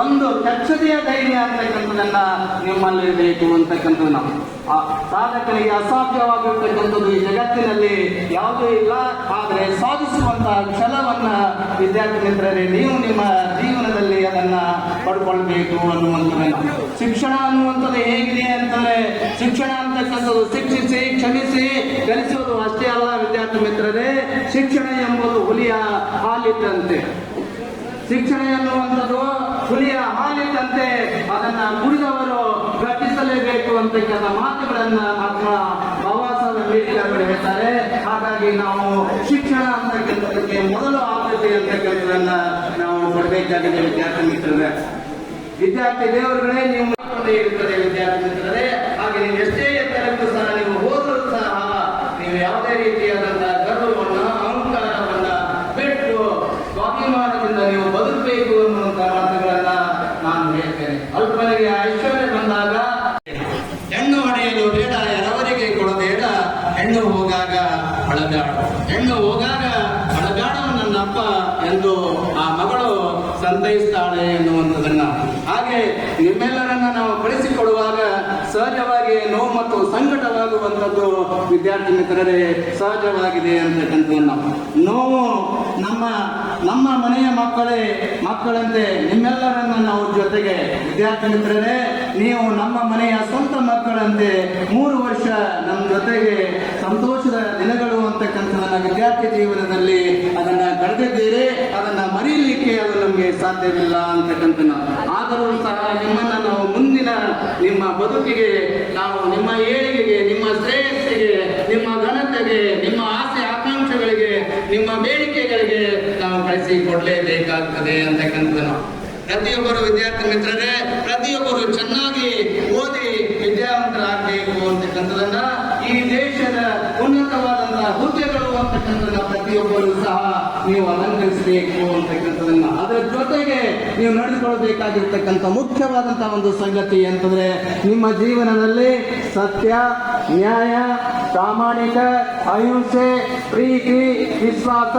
ಒಂದು ಕಚ್ಚದೆಯ ಧೈರ್ಯ ಅಂತಕ್ಕಂಥದನ್ನ ನಿಮ್ಮಲ್ಲಿ ಬೇಕು ಅಂತಕ್ಕಂಥದ್ದು ಆ ಸಾಧಕರಿಗೆ ಅಸಾಧ್ಯವಾಗಿರ್ತಕ್ಕಂಥದ್ದು ಈ ಜಗತ್ತಿನಲ್ಲಿ ಯಾವುದೂ ಇಲ್ಲ. ಆದರೆ ಸಾಧಿಸುವಂತಹ ಛಲವನ್ನ ವಿದ್ಯಾರ್ಥಿ ಮಿತ್ರರೇ, ನೀವು ನಿಮ್ಮ ಜೀವನದಲ್ಲಿ ಅದನ್ನ ಪಡ್ಕೊಳ್ಬೇಕು ಅನ್ನುವಂಥದ್ದನ್ನ ಶಿಕ್ಷಣ ಅನ್ನುವಂಥದ್ದು ಹೇಗಿದೆ ಅಂತಂದ್ರೆ, ಶಿಕ್ಷಣ ಅಂತಕ್ಕಂಥದ್ದು ಶಿಕ್ಷಿಸಿ, ಕ್ಷಮಿಸಿ ಕಲಿಸುವುದು ಅಷ್ಟೇ ಅಲ್ಲ ವಿದ್ಯಾರ್ಥಿ ಮಿತ್ರರೇ, ಶಿಕ್ಷಣ ಎಂಬುದು ಹುಲಿಯ ಹಾಲಿಟ್ಟಂತೆ. ಶಿಕ್ಷಣ ಎನ್ನುವಂಥದ್ದು ಹುಲಿಯ ಹಾಲಿದ್ದಂತೆ ಅದನ್ನ ಕುಡಿದವರು ಘಟಿಸಲೇಬೇಕು ಅಂತಕ್ಕಂಥ ಮಾತುಗಳನ್ನ ಮಾತ್ರ ಅಂಬೇಡ್ಕರ್ ಅವರು ಹೇಳ್ತಾರೆ. ಹಾಗಾಗಿ ನಾವು ಶಿಕ್ಷಣ ಅಂತಕ್ಕಂಥದಕ್ಕೆ ಮೊದಲು ಆದ್ಯತೆ ಅಂತಕ್ಕಂಥದನ್ನ ನಾವು ಕೊಡಬೇಕಾಗಿದೆ ವಿದ್ಯಾರ್ಥಿ ಮಿತ್ರರೇ. ವಿದ್ಯಾರ್ಥಿ ದೇವರುಗಳೇ, ನೀವು ಇರುತ್ತದೆ ವಿದ್ಯಾರ್ಥಿ ಮಿತ್ರರೇ. ಹಾಗೆ ನೀವು ಎಷ್ಟೇ ಎತ್ತರಕ್ಕೂ ಸಹ ನೀವು ಹೋದರೂ ಸಹ ನೀವು ಯಾವುದೇ ರೀತಿಯಾದಂತಹ ಗರ್ವವನ್ನ ಅಹಂಕಾರವನ್ನ ಬಿಟ್ಟು ಸ್ವಾಭಿಮಾನದಿಂದ ನೀವು ಬದುಕಬೇಕು ಅನ್ನುವಂತ ಮಾತುಗಳನ್ನ ನಾನು ಹೇಳ್ತೇನೆ ಅಲ್ಪನಿಗೆ ಐಶ್ವರ್ಯ ಬಂದಾಗ ಹೆಣ್ಣು ಹೊಡೆಯಲು ಬೇಡ ಎರವರಿಗೆ ಕೊಡಬೇಡ ಹೆಣ್ಣು ಹೋಗಾಗ ಅಳಗಾಡು ಹೆಣ್ಣು ಹೋಗಾಗ ಅಳಗಾಡು ನನ್ನಪ್ಪ ಎಂದು ಆ ಮಗಳು ಸಂತೈಸ್ತಾಳೆ ಎನ್ನುವಂಥದ್ದನ್ನ ಹಾಗೆ ನಿಮ್ಮೆಲ್ಲರನ್ನ ನಾವು ಕಳಿಸಿಕೊಡುವಾಗ ಸಹಜವಾಗಿ ನೋವು ಮತ್ತು ಸಂಕಟವಾಗುವಂಥದ್ದು ವಿದ್ಯಾರ್ಥಿ ಮಿತ್ರರೇ ಸಹಜವಾಗಿದೆ ಅಂತಕ್ಕಂಥದ್ದನ್ನು. ನೋವು ನಮ್ಮ ನಮ್ಮ ಮನೆಯ ಮಕ್ಕಳೇ, ಮಕ್ಕಳಂತೆ ನಿಮ್ಮೆಲ್ಲರನ್ನ ನಾವು ಜೊತೆಗೆ. ವಿದ್ಯಾರ್ಥಿ ಮಿತ್ರರೇ ನೀವು ನಮ್ಮ ಮನೆಯ ಸ್ವಂತ ಮಕ್ಕಳಂತೆ ಮೂರು ವರ್ಷ ನಮ್ಮ ಜೊತೆಗೆ ಸಂತೋಷದ ದಿನಗಳು ಅಂತಕ್ಕಂಥದನ್ನ ವಿದ್ಯಾರ್ಥಿ ಜೀವನದಲ್ಲಿ ಅದನ್ನ ಕಳೆದಿದ್ದೀರಿ, ಅದನ್ನ ಮರೀಲಿಕ್ಕೆ ಅದು ನಮಗೆ ಸಾಧ್ಯವಿಲ್ಲ ಅಂತಕ್ಕಂಥ ಆದರೂ ಸಹ ನಿಮ್ಮನ್ನು ನಾವು ಮುಂದಿನ ನಿಮ್ಮ ಬದುಕಿಗೆ, ನಾವು ನಿಮ್ಮ ಏಳಿಗೆಗೆ, ನಿಮ್ಮ ಶ್ರೇಯಸ್ಸಿಗೆ, ನಿಮ್ಮ ಘನತೆಗೆ, ನಿಮ್ಮ ಆಸೆ ಆಕಾಂಕ್ಷೆಗಳಿಗೆ, ನಿಮ್ಮ ಬೇಡಿಕೆಗಳಿಗೆ ನಾವು ಕಳಿಸಿ ಕೊಡಲೇಬೇಕಾಗ್ತದೆ ಅಂತಕ್ಕಂಥದ್ದು ಪ್ರತಿಯೊಬ್ಬರು ವಿದ್ಯಾರ್ಥಿ ಮಿತ್ರರೇ, ಪ್ರತಿಯೊಬ್ಬರು ಚೆನ್ನಾಗಿ ಓದಿ ವಿದ್ಯಾವಂತರಾಗಬೇಕು ಅಂತಕ್ಕಂಥದನ್ನ ಈ ದೇಶದ ಉನ್ನತವಾದಂತಹ ಹುದ್ದೆಗಳು ಅಂತಕ್ಕಂಥದನ್ನ ಪ್ರತಿಯೊಬ್ಬರು ಸಹ ನೀವು ಅಲಂಕರಿಸಬೇಕು ಅಂತಕ್ಕಂಥದನ್ನ ಅದರ ಜೊತೆಗೆ ನೀವು ನಡೆದುಕೊಳ್ಬೇಕಾಗಿರ್ತಕ್ಕಂಥ ಮುಖ್ಯವಾದಂತಹ ಒಂದು ಸಂಗತಿ ಅಂತಂದ್ರೆ ನಿಮ್ಮ ಜೀವನದಲ್ಲಿ ಸತ್ಯ, ನ್ಯಾಯ, ಪ್ರಾಮಾಣಿಕ, ಅಹಿಂಸೆ, ಪ್ರೀತಿ, ವಿಶ್ವಾಸ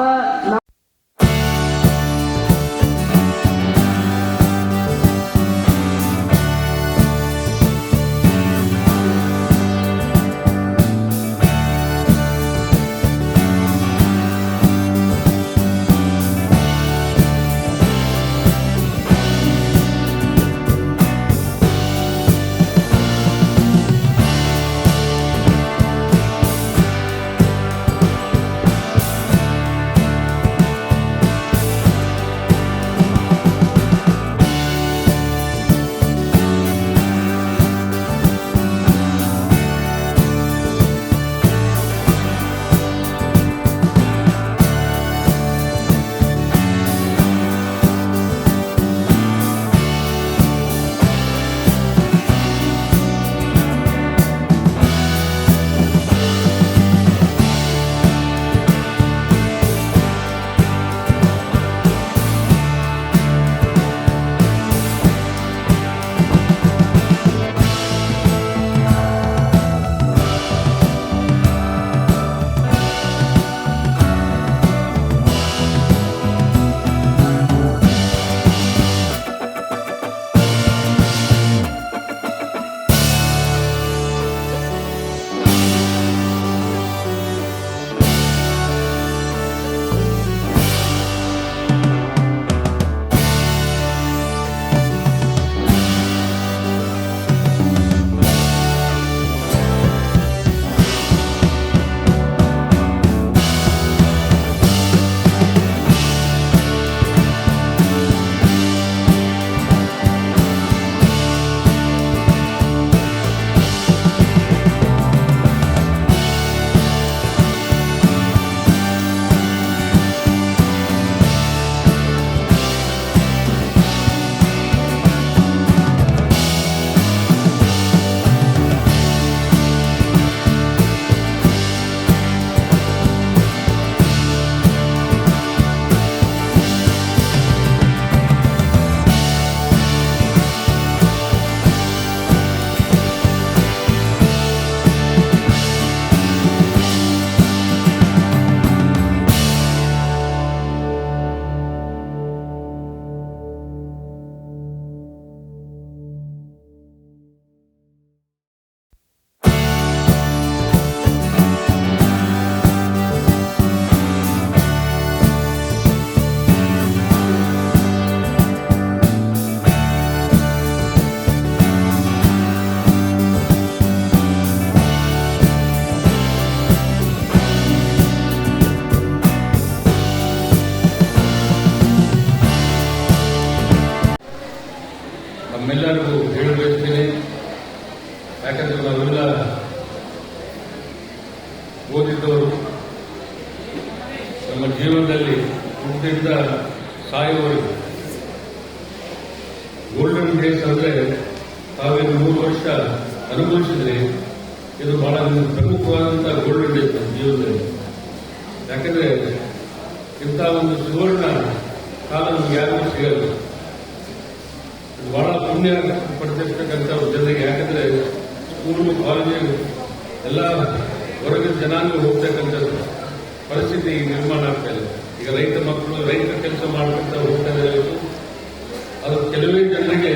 ಇಂಥ ಒಂದು ಸುವರ್ಣ ಕಾಲ ನಮ್ಗೆ ಯಾರಿಗೂ ಸಿಗಲ್ಲ. ಬಹಳ ಪುಣ್ಯ ಪಡ್ತಿರ್ತಕ್ಕಂಥ ಜನರಿಗೆ. ಯಾಕಂದ್ರೆ ಸ್ಕೂಲು ಕಾಲೇಜು ಎಲ್ಲ ಹೊರಗಿನ ಜನಾಂಗ ಹೋಗ್ತಕ್ಕಂಥ ಪರಿಸ್ಥಿತಿ ನಿರ್ಮಾಣ ಆಗ್ತಾ ಇದೆ. ಈಗ ರೈತ ಮಕ್ಕಳು, ರೈತ ಕೆಲಸ ಮಾಡ್ಕೊಂತ ಹೋಗ್ತಾ ಇದ್ದಾರೆ ಅದು ಕೆಲವೇ ಜನರಿಗೆ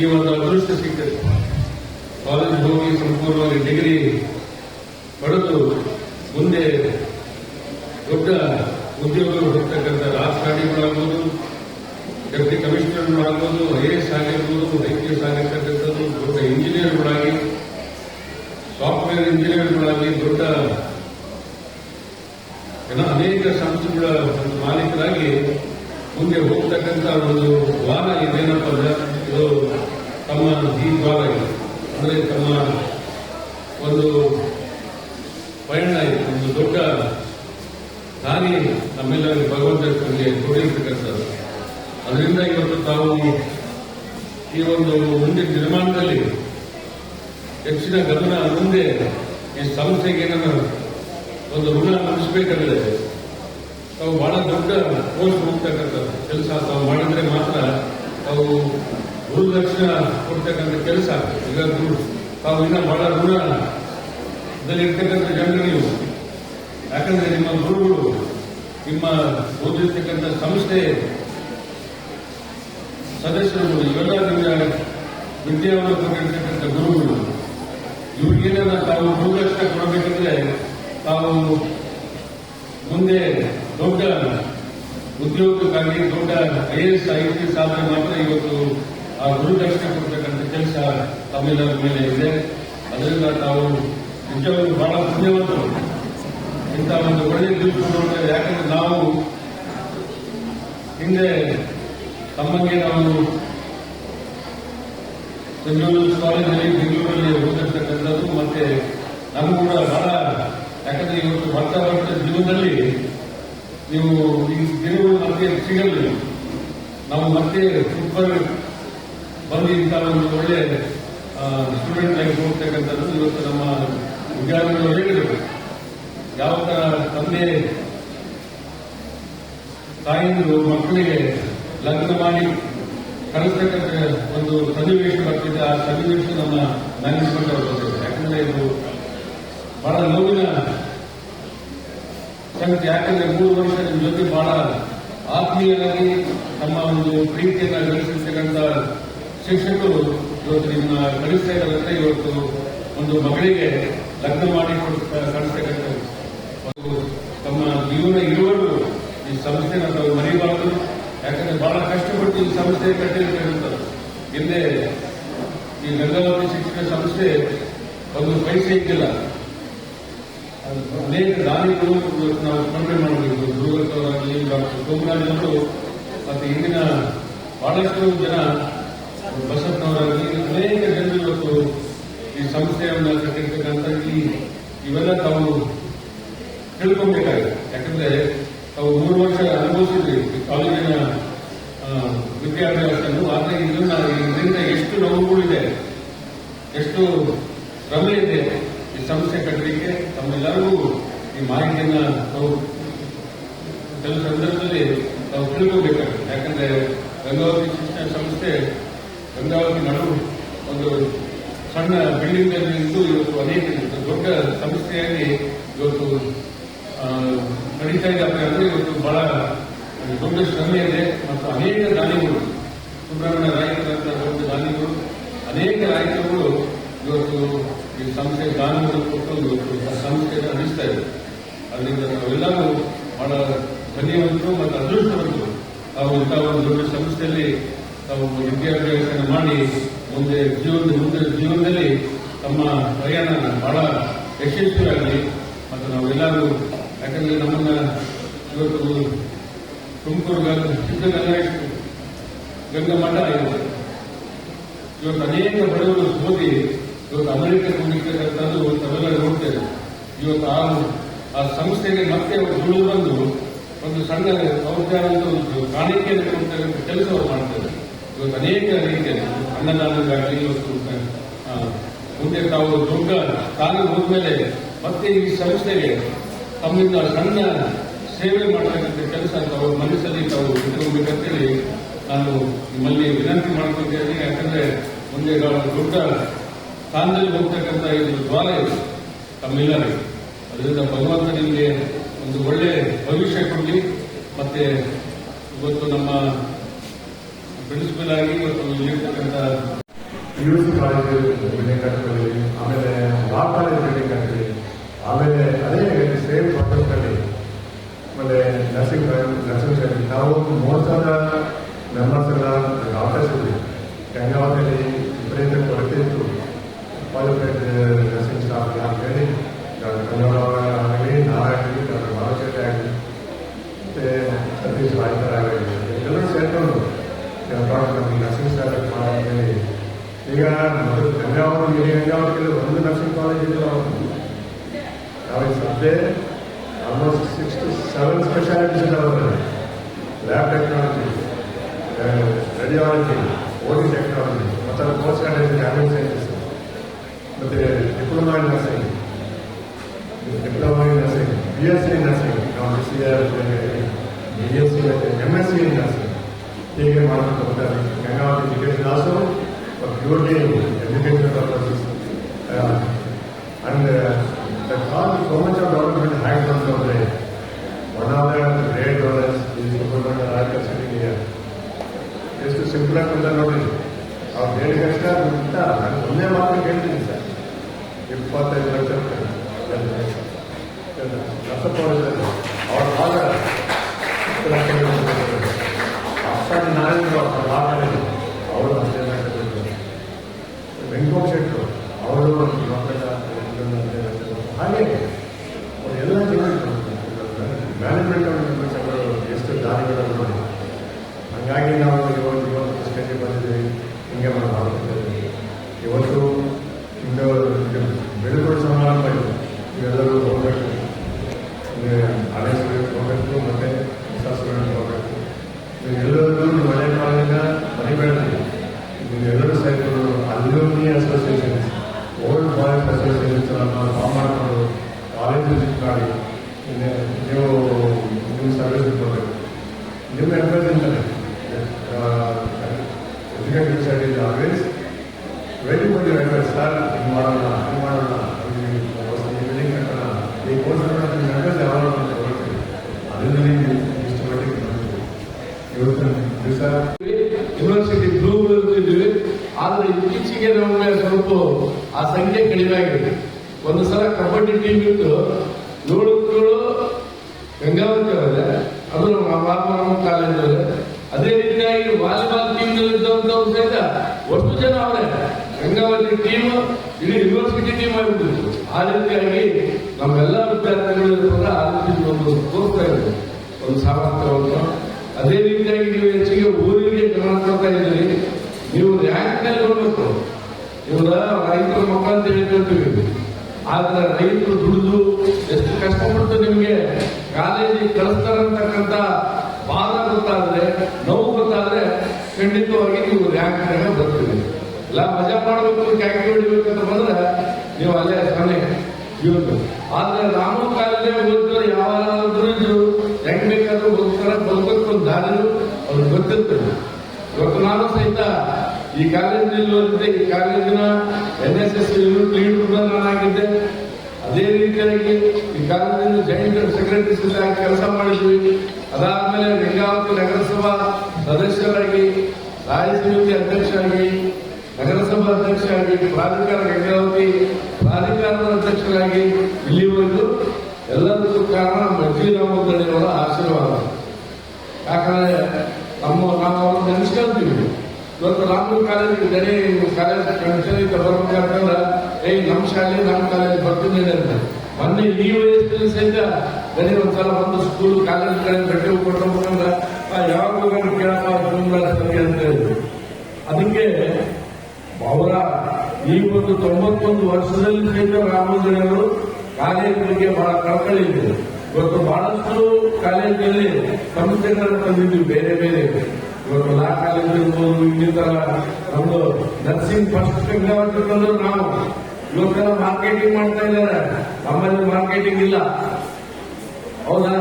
ಈ ಒಂದು ಅದೃಷ್ಟ ಸಿಗ್ತದೆ. ಕಾಲೇಜ್ ಹೋಗಿ ಸಂಪೂರ್ಣವಾಗಿ ಡಿಗ್ರಿ ಪಡೆದು ಮುಂದೆ ದೊಡ್ಡ ಉದ್ಯೋಗ ಹೋಗ್ತಕ್ಕಂಥ ರಾಜಕಾರಣಿಗಳಾಗ್ಬೋದು ಡೆಪ್ಟಿ ಕಮಿಷನರ್ಗಳಾಗ್ಬೋದು ಐ ಎ ಎಸ್ ಆಗಿರ್ಬೋದು ಐ ಪಿ ಎಸ್ ಆಗಿರ್ತಕ್ಕಂಥದ್ದು ದೊಡ್ಡ ಇಂಜಿನಿಯರ್ಗಳಾಗಿ ಸಾಫ್ಟ್ವೇರ್ ಇಂಜಿನಿಯರ್ಗಳಾಗಿ ದೊಡ್ಡ ಅನೇಕ ಸಂಸ್ಥೆಗಳ ಮಾಲೀಕರಾಗಿ ಮುಂದೆ ಹೋಗ್ತಕ್ಕಂಥ ಒಂದು ವಾರ ಇದೇನಪ್ಪ ಅಂದ್ರೆ, ಇದು ತಮ್ಮ ಈ ದ್ವಾರ ಇದೆ. ಅಂದರೆ ತಮ್ಮ ಒಂದು ಪಯಣ ಇದೆ, ಒಂದು ದೊಡ್ಡ ದಾರಿ ನಮ್ಮೆಲ್ಲರಿಗೆ ಭಗವಂತ ನಮಗೆ ಅದರಿಂದ ಇವತ್ತು ತಾವು ಈ ಒಂದು ಮುಂದಿನ ನಿರ್ಮಾಣದಲ್ಲಿ ಹೆಚ್ಚಿನ ಗಮನ ಮುಂದೆ ಈ ಸಂಸ್ಥೆಗೆ ಏನನ್ನ ಒಂದು ಋಣ ಮುಗಿಸ್ಬೇಕಾದ್ರೆ ತಾವು ಬಹಳ ದೊಡ್ಡ ಪೋಸ್ಟ್ ಹೋಗ್ತಕ್ಕಂಥ ಕೆಲಸ ತಾವು ಮಾಡಿದ್ರೆ ಮಾತ್ರ ತಾವು ಗುರುದಕ್ಷಿಣ ಕೊಡ್ತಕ್ಕಂಥ ಕೆಲಸ. ಈಗ ತಾವು ಇನ್ನೂ ಬಹಳ ಋಣದಲ್ಲಿ ಇರ್ತಕ್ಕಂಥ ಜನರು ನೀವು. ಯಾಕಂದ್ರೆ ನಿಮ್ಮ ಗುರುಗಳು, ನಿಮ್ಮ ಓದಿರ್ತಕ್ಕಂಥ ಸಂಸ್ಥೆ ಸದಸ್ಯರು ಇವೆಲ್ಲ ನಿಮಗೆ ವಿದ್ಯಾವನ್ನು ಕೊಟ್ಟಿರ್ತಕ್ಕಂಥ ಗುರುಗಳು. ಇವ್ರಿಗೇನ ತಾವು ಗುರುದಕ್ಷಿಣ ಕೊಡಬೇಕಂದ್ರೆ ತಾವು ಮುಂದೆ ದೊಡ್ಡ ಉದ್ಯೋಗಕ್ಕಾಗಿ ದೊಡ್ಡ ಐ ಎಸ್, ಐ ಪಿ ಆದ್ರೆ ಮಾತ್ರ ಇವತ್ತು ಆ ಗುರುದರ್ಶನ ಕೊಡ್ತಕ್ಕಂಥ ಕೆಲಸ ತಮ್ಮೆಲ್ಲರ ಮೇಲೆ ಇದೆ. ಅದರಿಂದ ತಾವು ನಿಜವಾಗ್ಲೂ ಬಹಳ ಪುಣ್ಯವಂತರು ಇಂಥ ಒಂದು ಒಳ್ಳೆಯ ದಿವಸ ಯಾಕಂದ್ರೆ ನಾವು ಹಿಂದೆ ತಮ್ಮಂಗೆ ನಾವು ಜೋಸೆಫ್ ಕಾಲೇಜಲ್ಲಿ ಬೆಂಗಳೂರಲ್ಲಿ ಓದಿರ್ತಕ್ಕಂಥದ್ದು ಮತ್ತೆ ನಮಗೂ ಕೂಡ ಬಹಳ, ಯಾಕಂದ್ರೆ ಇವತ್ತು ಬರ್ತಾ ಬರ್ತಾ ಜೀವನದಲ್ಲಿ ನೀವು ಈ ಗೆಲುವು ಮತ್ತೆ ಸಿಗಲ್ಲ. ನಾವು ಮತ್ತೆ ಸೂಪರ್ ಬಂದು ಇಂಥ ಒಂದು ಒಳ್ಳೆ ಸ್ಟೂಡೆಂಟ್ ಆಗಿ ಹೋಗ್ತಕ್ಕಂಥದ್ದು ಇವತ್ತು ನಮ್ಮ ವಿದ್ಯಾರ್ಥಿಗಳು ಹೇಳಿದರು. ಯಾವ ತರ ತಂದೆ ತಾಯಿಂದರು ಮಕ್ಕಳಿಗೆ ಲಗ್ನ ಮಾಡಿ ಕಲಿಸ್ತಕ್ಕಂಥ ಒಂದು ಸನ್ನಿವೇಶ ಬರ್ತಿದೆ, ಆ ಸನ್ನಿವೇಶ ನಮ್ಮ ಅವರು ಯಾಕಂದ್ರೆ ಇದು ಬಹಳ ನೋವಿನ ಸಂಗತಿ. ಯಾಕಂದ್ರೆ ಮೂರು ವರ್ಷ ನಿಮ್ಮ ಜೊತೆ ಬಹಳ ಆತ್ಮೀಯರಾಗಿ ತಮ್ಮ ಒಂದು ಪ್ರೀತಿಯನ್ನ ಗಳಿಸಿರ್ತಕ್ಕಂಥ ಶಿಕ್ಷಕರು ಇವತ್ತು ನಿಮ್ಮ ಕಲಿಸ್ತಾ ಇವತ್ತು ಒಂದು ಮಗಳಿಗೆ ಲಗ್ನ ಮಾಡಿ ಕಳಿಸ್ತಕ್ಕಂಥ ತಮ್ಮ ಜೀವನ ಇರುವವರು ಈ ಸಂಸ್ಥೆನ ತಾವು ಮರಿಬಾರದು. ಯಾಕಂದ್ರೆ ಬಹಳ ಕಷ್ಟಪಟ್ಟು ಈ ಸಂಸ್ಥೆ ಕಟ್ಟಿರ್ತಕ್ಕಂಥದ್ದು ಹಿಂದೆ ಈ ಗಂಗಾವತಿ ಶಿಕ್ಷಣ ಸಂಸ್ಥೆ ಒಂದು ಪೈಸೆ ಇದ್ದಿಲ್ಲ. ಅನೇಕ ದಾನಿಗಳು ನಾವು ಸ್ಮರಣೆ ಮಾಡಬೇಕು. ದುರ್ಗತ್ತವರಾಗಲಿ ಡಾಕ್ಟರ್ ಸೋಮರಾಜ್ ಮತ್ತು ಇಂದಿನ ಬಹಳಷ್ಟು ಜನ ಬಸಪ್ಪನವರಾಗಲಿ, ಅನೇಕ ಜನರು ಇವತ್ತು ಈ ಸಂಸ್ಥೆಯನ್ನು ಕಟ್ಟಿರ್ತಕ್ಕಂಥ ಇವೆಲ್ಲ ತಾವು ತಿಳ್ಕೊಬೇಕಾಗಿದೆ. ಯಾಕಂದ್ರೆ ತಾವು ಮೂರು ವರ್ಷ ಅನುಭವಿಸಿದ್ರಿ ಕಾಲೇಜಿನ ವಿದ್ಯಾಭ್ಯಾಸವನ್ನು. ಆದರೆ ಇದು ಇದನ್ನ ಇದರಿಂದ ಎಷ್ಟು ನೋವುಗಳಿದೆ ಎಷ್ಟು ಶ್ರಮ ಇದೆ ಈ ಸಂಸ್ಥೆ ಕಟ್ಟಲಿಕ್ಕೆ ತಮ್ಮೆಲ್ಲರಿಗೂ ಈ ಮಾಹಿತಿಯನ್ನ ನಾವು ಕೆಲವು ಸಂದರ್ಭದಲ್ಲಿ ನಾವು ತಿಳ್ಕೋಬೇಕಾಗುತ್ತೆ. ಯಾಕಂದ್ರೆ ಗಂಗಾವತಿ ಶಿಕ್ಷಣ ಸಂಸ್ಥೆ, ಗಂಗಾವತಿ ನಡು ಒಂದು ಸಣ್ಣ ಬಿಲ್ಡಿಂಗ್ ಇದ್ದು ಇವತ್ತು ಅನೇಕ ದೊಡ್ಡ ಸಂಸ್ಥೆಯಾಗಿ ಇವತ್ತು ನಡೀತಾ ಇದೆ ಅಂತ ಹೇಳಿದ್ರೆ ಇವತ್ತು ಬಹಳ ದೊಡ್ಡ ಶ್ರಮೆ ಇದೆ ಮತ್ತು ಅನೇಕ ದಾನಿಗಳು, ಸುಬ್ರಹ್ಮಣ್ಯ ರಾಯಕರಂತ ದೊಡ್ಡ ದಾನಿಗಳು, ಅನೇಕ ರಾಯಕರುಗಳು ಇವತ್ತು ಈ ಸಂಸ್ಥೆ ದಾನವನ್ನು ಕೊಟ್ಟು ಇವತ್ತು ಆ ಸಂಸ್ಥೆ ನಡೆಸ್ತಾ ಇದೆ ಅದರಿಂದ ನಾವೆಲ್ಲರೂ ಬಹಳ ಧನ್ಯವಂತರು ಮತ್ತು ಅದೃಷ್ಟವಂತರು. ತಾವು ಇಂಥ ಒಂದು ದೊಡ್ಡ ಸಂಸ್ಥೆಯಲ್ಲಿ ತಾವು ವಿದ್ಯಾಭ್ಯಾಸ ಮಾಡಿ ಮುಂದೆ ಜೀವನ ಮುಂದೆ ಜೀವನದಲ್ಲಿ ತಮ್ಮ ಪ್ರಯಾಣ ಬಹಳ ಯಶಸ್ವಿಯಾಗಲಿ ಮತ್ತು ನಾವೆಲ್ಲರೂ, ಯಾಕಂದ್ರೆ ನಮ್ಮನ್ನ ಇವತ್ತು ತುಮಕೂರು ಸಿದ್ಧಗಂಗಾಯಿತು ಗಂಗಾ ಮಠ ಇದೆ. ಇವತ್ತು ಅನೇಕ ಬಡವರು ಓದಿ ಇವತ್ತು ಅಮೆರಿಕಕ್ಕೆ ಹೋಗಿರ್ತಕ್ಕಂಥದ್ದು ತಾವೆಲ್ಲ ನೋಡ್ತೇವೆ ಇವತ್ತು ಆ ಆ ಸಂಸ್ಥೆಗೆ ಮತ್ತೆ ದುಡಿದು ಬಂದು ಒಂದು ಸಣ್ಣ ಆದಂಥ ಒಂದು ಕಾಣಿಕೆಯನ್ನು ಕೊಡ್ತಕ್ಕಂಥ ಕೆಲಸವನ್ನು ಮಾಡ್ತಾರೆ ಇವತ್ತು ಅನೇಕ ರೀತಿಯಲ್ಲಿ ಅನ್ನದಾನದಾಗಲಿ ಇವತ್ತು ಮುಂದೆ ತಾವು ದೊಡ್ಡ ಸ್ಥಾನ ಹೋದ್ಮೇಲೆ ಮತ್ತೆ ಈ ಸಂಸ್ಥೆಗೆ ತಮ್ಮಿಂದ ಸಣ್ಣ ಸೇವೆ ಮಾಡತಕ್ಕಂಥ ಕೆಲಸ ತಾವು ಮನಸ್ಸಲ್ಲಿ ತಾವು ಇಟ್ಕೊಳ್ಬೇಕಂತೇಳಿ ನಾನು ನಿಮ್ಮಲ್ಲಿ ವಿನಂತಿ ಮಾಡ್ಕೊತೇನೆ ಯಾಕಂದ್ರೆ ಮುಂದೆ ದೊಡ್ಡ ಸ್ಥಾನದಲ್ಲಿ ಹೋಗ್ತಕ್ಕಂಥ ಇದು ದ್ವಾರ ಇದೆ. ತಮ್ಮೆಲ್ಲರಿಗೆ ಅದರಿಂದ ಭಗವಂತ ನಿಮಗೆ ಒಂದು ಒಳ್ಳೆ ಭವಿಷ್ಯ ಕೊಡಲಿ. ಮತ್ತೆ ಇವತ್ತು ನಮ್ಮ ಪ್ರಿನ್ಸಿಪಲ್ ಆಗಿ ಇವತ್ತು ಇಲ್ಲಿರ್ತಕ್ಕಂಥ ಆಮೇಲೆ ಲಾ ಕಾಲೇಜ್ ಆಮೇಲೆ ಅದೇ ಸೇಮ್ ಪ್ರಾಜೆಕ್ಟಲ್ಲಿ ಆಮೇಲೆ ನರ್ಸಿಂಗ್ ನರ್ಸಿಂಗ್ ನಾವು ಮೂರು ಸಾವಿರ ಮೆಂಬರ್ಸ್ ಎಲ್ಲ ಆಫೀಸ್ ಇದ್ವಿ ಗಂಗಾವತಿಯಲ್ಲಿ ವಿಪರೀತ ಕೊರತೆ ಇತ್ತು ಕ್ವಾಲಿಫೈಡ್ ನರ್ಸಿಂಗ್ ಸ್ಟಾಫ್ ಅಂತೇಳಿ ಡಾಕ್ಟರ್ ಕನ್ನಡ ಆಗಲಿ ನಾರಾಯಣಿ ಡಾಕ್ಟರ್ ಬಾಲಶೆಟ್ಟಿ ಆಗಲಿ ಮತ್ತೆ ಸತೀಶ್ ರಾಯ್ಕರ್ ಆಗಲಿ ಎಲ್ಲರೂ ಸೇರ್ಕೊಂಡು ಡಾಕ್ಟರ್ ನಮಗೆ ನರ್ಸಿಂಗ್ ಸ್ಟಾಫ್ ಮಾಡಿ ಈಗ ಮೊದಲು ಗಂಗಾವತಿ ಮಿನಿ ಗಂಗಾವತಿಯಲ್ಲಿ ಒಂದು ನರ್ಸಿಂಗ್ ಕಾಲೇಜ್ ಇಲ್ಲ ನಾವು ಸದ್ಯ almost six to seven specialities ಇದಾವೆ lab technology radiology OT technology ಮತ್ತು ಪೋಸ್ಟ್ ಗ್ರಾಜುಯೇಷನ್ ಆ್ಯಂಬುಲೆನ್ಸ್ ಸೈನ್ಸಸ್ ಮತ್ತು diploma in nursing diploma in nursing B S C nursing ನಾವು B C R B S C ಮತ್ತು M S C in nursing ಹೀಗೆ ಮಾಡ್ಕೊಂಡು ಹೋಗ್ತಾರೆ Gangavathi education also purely education purposes and the call so much of development ಹ್ಯಾಂಗ್ ಬಂತು ಅಂದರೆ one of the great dollars ಈ ಸುಬ್ರಹ್ಮಣ್ಯ ರಾಜಕೀಯ sitting ಎಷ್ಟು ಸಿಂಪಲ್ ಆಗಿ ಅಂತ ನೋಡಿ ಅವ್ರು ಹೇಳಿದ ತಕ್ಷಣ ಅಂತ ನಾನು ಒಂದೇ ಮಾತು ಕೇಳ್ತೀನಿ ಸರ್ ಇಪ್ಪತ್ತೈದು ಲಕ್ಷ ರಸಪ್ಪ ಅವ್ರ ಭಾಗ ಹತ್ತು ಲಕ್ಷ ಅಪ್ಪಾಜಿ ನಾರಾಯಣ ಅವ್ರ ಭಾಗ ಅವರು ಹದಿನೈದು ಲಕ್ಷ ವೆಂಕಟ ಶೆಟ್ಟರು ಅವರು. ಹಾಗೆ ಅವರೆಲ್ಲ ಮ್ಯಾನೇಜ್ಮೆಂಟ್ ಅವರು ಎಷ್ಟು ಹಂಗಾಗಿ ನಾವು ಇವತ್ತು ಇವತ್ತು ಸ್ಟೇಜ್ ಬಂದಿದ್ದೀವಿ ಹಿಂಗೆ ನಾವು ಮಾಡ್ತಿದ್ದೇವೆ ಇವತ್ತು ಇಂದು ಬೆಳಗುಡು ಸಮಾರಂಭ ಇದೆ ಇವೆಲ್ಲರೂ ಹೋಗಬೇಕು ಹಳೆ ಸ್ಟೂಡೆಂಟ್ ಹೋಗಬೇಕು ಮತ್ತೆ ಹೊಸ ಸ್ಟೂಡೆಂಟ್ ಹೋಗಬೇಕು ನೀವೆಲ್ಲರೂ ಮನೆ ಕಾಲದಿಂದ ಮರಿಬೇಡ್ರಿ ನೀವೆಲ್ಲರೂ ಸೇರಿಕೊಂಡು alumni associations old boys associations ಅನ್ನು ಫಾರ್ಮ್ ಮಾಡಿಕೊಂಡು ಕಾಲೇಜು ಮಾಡಿ ನೀವು ನಿಮ್ಮ ಸರ್ವಿಸ್ ಕೊಡಬೇಕು ನಿಮ್ಮ ಎಂಪ್ಲಾಯ್ಸ್ ಇರ್ತಾರೆ educated side is always very good employees sir ಹಿಂಗೆ ಮಾಡೋಣ ಹಿಂಗೆ ಮಾಡೋಣ ಈ ಬಿಲ್ಡಿಂಗ್ ಕಟ್ಟೋಣ ಈ ಕೋರ್ಸ್ ನಿಮ್ಮ ಎಂಪ್ಲಾಯ್ಸ್ ಯಾವಾಗ ಕೊಡ್ತೀವಿ ಅದರಿಂದ ನೀವು ಇಷ್ಟು ಮಟ್ಟಿಗೆ ಬಂದಿದ್ದೀವಿ ಇವತ್ತು ದಿವಸ ಯೂನಿವರ್ಸಿಟಿ ಬ್ಲೂ ಇದ್ದೀವಿ ಆದ್ರೆ ಇತ್ತೀಚೆಗೆ ನಮಗೆ ಸ್ವಲ್ಪ ಆ ಸಂಖ್ಯೆ ಕಡಿಮೆ ಆಗಿದೆ ಒಂದು ಸಲ ಕಬಡ್ಡಿ ಟೀಮ್ ಇತ್ತು ಏಳು ಏಳು ಗಂಗಾವತಿ ಅವರೇ ಅದು ನಮ್ಮ ಕಾಲೇಜ್ ಅದೇ ರೀತಿಯಾಗಿ ವಾಲಿಬಾಲ್ ಟೀಮ್ ಇದ್ದಂಥವ್ರು ಸಹಿತ ಒಟ್ಟು ಜನ ಅವರೇ. ಗಂಗಾವತಿ ಟೀಮ್ ಇಡೀ ಯೂನಿವರ್ಸಿಟಿ ಟೀಮ್ ಆಗಿಬಿಟ್ಟಿತ್ತು ಆ ರೀತಿಯಾಗಿ ನಮ್ಮೆಲ್ಲ ವಿದ್ಯಾರ್ಥಿಗಳು ಕೂಡ ಆ ರೀತಿ ಒಂದು ತೋರ್ತಾ ಇದ್ರು. ಒಂದು ಸಾಮರ್ಥ್ಯವನ್ನು ಅದೇ ರೀತಿಯಾಗಿ ನೀವು ಹೆಚ್ಚಿಗೆ ಊರಿಗೆ ಗಮನ ಕೊಡ್ತಾ ಇದ್ದೀರಿ. ನೀವು ರ್ಯಾಂಕ್ನಲ್ಲಿ ಬರಬೇಕು ನೀವು ರೈತರ ಮಕ್ಕಳು ಅಂತ ಹೇಳ್ಕೊಳ್ತೀವಿ ಆದ್ರೆ ರೈತರು ದುಡಿದು ಎಷ್ಟು ಕಷ್ಟಪಟ್ಟು ನಿಮಗೆ? ಕಾಲೇಜಿಗೆ ಕಳಿಸ್ತಾರಂತಕ್ಕಂಥ ಬಾಧ ಗೊತ್ತಾದ್ರೆ, ನೋವು ಗೊತ್ತಾದ್ರೆ ಖಂಡಿತವಾಗಿ ನೀವು ರ್ಯಾಂಕ್ ಬರ್ತೀವಿ ಇಲ್ಲ, ಮಜಾ ಮಾಡಬೇಕು ಕ್ಯಾಂಕ್ ಹೊಡಿಬೇಕಂತ ಬಂದ್ರೆ ನೀವು ಅಲ್ಲೇ ಸಮಯ ಇರಬೇಕು. ಆದ್ರೆ ರಾಮ ಕಾಲದೇ ಓದಿದ್ರೆ ಯಾವಾಗಾದ್ರೂ ಇದ್ರು, ಹೆಂಗ್ ಬೇಕಾದ್ರೂ ಹೋಗ್ತಾರೆ ಬದುಕಕ್ಕೆ ಒಂದು ದಾರಿರು ಅವ್ರಿಗೆ ಗೊತ್ತಿರ್ತದೆ. ಇವತ್ತು ನಾನು ಸಹಿತ ಈ ಕಾಲೇಜಿನಲ್ಲಿ ಓದಿದ್ದೆ ಈ ಕಾಲೇಜಿನ ಎನ್ ಎಸ್ ಎಸ್ ಆಗಿದ್ದೆ. ಅದೇ ರೀತಿಯಾಗಿ ಈ ಕಾಲೇಜಿನ ಜಾಯಿಂಟ್ ಸೆಕ್ರೆಟರಿ ಕೆಲಸ ಮಾಡಿದ್ವಿ. ಅದಾದ್ಮೇಲೆ ಗಂಗಾವತಿ ನಗರಸಭಾ ಸದಸ್ಯರಾಗಿ ಸ್ಥಾಯಿ ಸಮಿತಿ ಅಧ್ಯಕ್ಷರಾಗಿ, ನಗರಸಭಾ ಅಧ್ಯಕ್ಷರಾಗಿ ಪ್ರಾಧಿಕಾರ ಗಂಗಾವತಿ, ಪ್ರಾಧಿಕಾರದ ಅಧ್ಯಕ್ಷರಾಗಿ ಇಲ್ಲಿವರೆಗೂ ಎಲ್ಲದಕ್ಕೂ ಕಾರಣ ಮಜ್ಜಿರಾಮದಳ್ಳಿಯವರ ಆಶೀರ್ವಾದ. ಯಾಕಂದ್ರೆ ನಮ್ಮ, ನಾವು ಅವ್ರನ್ನ ನೆನೆಸ್ಕೊಳ್ತೀವಿ ಇವತ್ತು ರಾಮೂರು ಕಾಲೇಜಿಗೆ ದಣಿ ಕಾಲೇಜ್ ಕಮಿಷನ್ ಬರ್ಬೇಕಂತಂದ್ರೆ ಏಯ್ ನಮ್ಮ ಶಾಲೆ ನಮ್ಮ ಕಾಲೇಜ್ ಬರ್ತೀನಿ ಅಂತ. ಮೊನ್ನೆ ಈ ವಯಸ್ಸಲ್ಲಿ ಸಹಿತ ನನಗೆ ಒಂದ್ಸಲ ಒಂದು ಸ್ಕೂಲ್ ಕಾಲೇಜ್ ಕಡೆ ಬಟ್ಟೆ ಕೊಟ್ಟಂದ್ರೆ ಯಾವಾಗ ಹೋಗೋಣ ಕೇಳಪ್ಪ ಸಂಖ್ಯೆ ಅಂತ ಹೇಳಿದ್ರು. ಅದಕ್ಕೆ ಅವರ ಈ ಒಂದು ತೊಂಬತ್ತೊಂದು ವರ್ಷದಲ್ಲಿ ಸಹಿತ ರಾಮಚಂದ್ರರು ಕಾಲೇಜಿಗೆ ಬಹಳ ಕಳಕಳಿ ಇದೆ. ಇವತ್ತು ಬಹಳಷ್ಟು ಕಾಲೇಜಿನಲ್ಲಿ ಸಂಸ್ಥೆಗಳನ್ನು ತಂದಿದ್ವಿ ಬೇರೆ ಬೇರೆ ಇವತ್ತು ಲಾ ಕಾಲೇಜ್ ಇರ್ಬೋದು, ಇನ್ನಿತರ ನಮ್ದು ನರ್ಸಿಂಗ್ ಫಸ್ಟ್ ನಾವು. ಇವತ್ತೆಲ್ಲ ಮಾರ್ಕೆಟಿಂಗ್ ಮಾಡ್ತಾ ಇದ್ದಾರೆ. ನಮ್ಮಲ್ಲಿ ಮಾರ್ಕೆಟಿಂಗ್ ಇಲ್ಲ. ಹೌದಾ?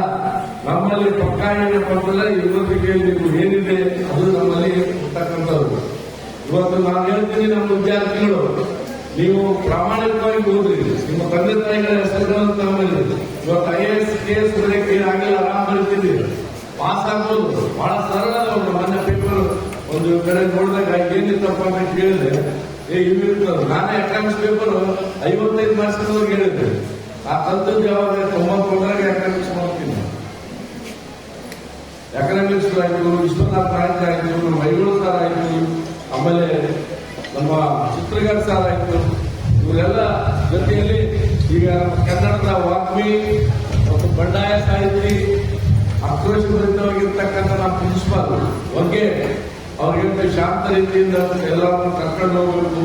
ನಮ್ಮಲ್ಲಿ ಪಕ್ಕ ಏನಪ್ಪ ಅಂತಂದ್ರೆ ಯೂನಿವರ್ಸಿಟಿಯಲ್ಲಿ ಏನಿದೆ, ಅದು ನಮ್ಮಲ್ಲಿ ಇರ್ತಕ್ಕಂಥದ್ದು. ಇವತ್ತು ನಾನು ಹೇಳ್ತೀನಿ ನಮ್ಮ ವಿದ್ಯಾರ್ಥಿಗಳು, ನೀವು ಪ್ರಾಮಾಣಿಕವಾಗಿ ಓದ್ರಿ. ನಿಮ್ಮ ತಂದೆ ತಾಯಿಗಳ ಹೆಸರುಗಳನ್ನು ತಮ್ಮಲ್ಲಿ ಇವತ್ತು ಐ ಎಸ್ ಕೆ ಎಸ್ ಬರೆಯಕ್ಕೆ ಆಗಿಲ್ಲ, ಆರಾಮ್ ಬರೀತಿದ್ದೀವಿ ಪಾಸ್ ಆಗ್ಬೋದು. ಬಹಳ ಸರಳ ಒಂದು ಮನೆ ಪೇಪರ್. ಒಂದು ಕಡೆ ನೋಡಿದಾಗ ಏನಿತ್ತಪ್ಪ ಅಂತ ಕೇಳಿದ್ರೆ ನಾನೇ ಎಕನಾಮಿಕ್ಸ್ ಪೇಪರ್ ಐವತ್ತೈದು ಮಾರ್ಕ್ಸ್ನವ್ರಿಗೆ ಹೇಳಿದ್ದೆ. ಆ ಕಲ್ತದ್ದು ಯಾವಾಗ ತೊಂಬತ್ತೊಂದರಾಗ ಎಕನಾಮಿಕ್ಸ್ ಮಾಡ್ತೀನಿ. ಎಕನಾಮಿಕ್ಸ್ ಆಯ್ತು ವಿಶ್ವನಾಥ್ ಕಾರಂಜಿ ನಮ್ಮ ಮೈಗಳು ಸರ್ ಆಯ್ತು ಆಮೇಲೆ ನಮ್ಮ ಚಿತ್ರಗಾರ್ ಸರ್ ಆಯ್ತು ಇವರೆಲ್ಲ ಜೊತೆಯಲ್ಲಿ ಈಗ ಕನ್ನಡದ ವಾಗ್ಮಿ ಮತ್ತು ಬಂಡಾಯ ಸಾಹಿತಿ ಆಕ್ರೋಶಭರಿತವಾಗಿರ್ತಕ್ಕಂಥ ನಮ್ಮ ಪ್ರಿನ್ಸಿಪಾಲ್ ಬಗ್ಗೆ ಅವ್ರಿಗೆ ಶಾಂತ ರೀತಿಯಿಂದ ಎಲ್ಲರನ್ನು ಕರ್ಕೊಂಡು ಹೋಗ್ಬೇಕು